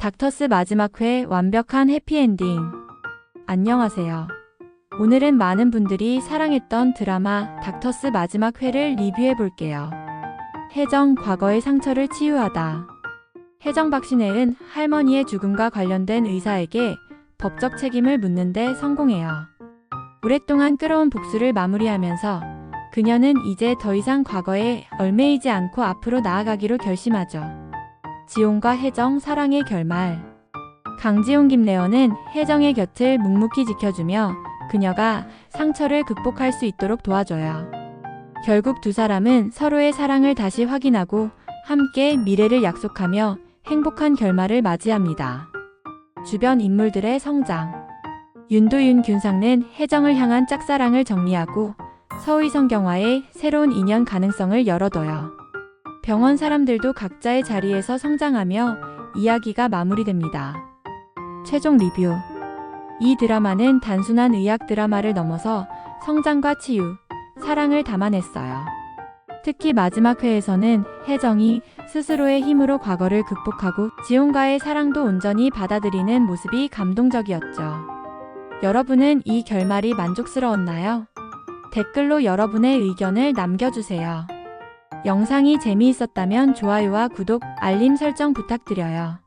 닥터스 마지막 회 완벽한 해피엔딩. 안녕하세요. 오늘은 많은 분들이 사랑했던 드라마 닥터스 마지막 회를 리뷰해 볼게요. 혜정 과거의 상처를 치유하다. 혜정 박신혜은 할머니의 죽음과 관련된 의사에게 법적 책임을 묻는데 성공해요. 오랫동안 끌어온 복수를 마무리하면서 그녀는 이제 더 이상 과거에 얽매이지 않고 앞으로 나아가기로 결심하죠. 지용과 혜정 사랑의 결말. 강지용 김래원은 혜정의 곁을 묵묵히 지켜주며 그녀가 상처를 극복할 수 있도록 도와줘요. 결국 두 사람은 서로의 사랑을 다시 확인하고 함께 미래를 약속하며 행복한 결말을 맞이합니다. 주변 인물들의 성장. 윤도윤 균상은 혜정을 향한 짝사랑을 정리하고 서의성경화의 새로운 인연 가능성을 열어둬요. 병원 사람들도 각자의 자리에서 성장하며 이야기가 마무리됩니다. 최종 리뷰. 이 드라마는 단순한 의학 드라마를 넘어서 성장과 치유, 사랑을 담아냈어요. 특히 마지막 회에서는 혜정이 스스로의 힘으로 과거를 극복하고 지용과의 사랑도 온전히 받아들이는 모습이 감동적이었죠. 여러분은 이 결말이 만족스러웠나요? 댓글로 여러분의 의견을 남겨주세요. 영상이 재미있었다면 좋아요와 구독, 알림 설정 부탁드려요.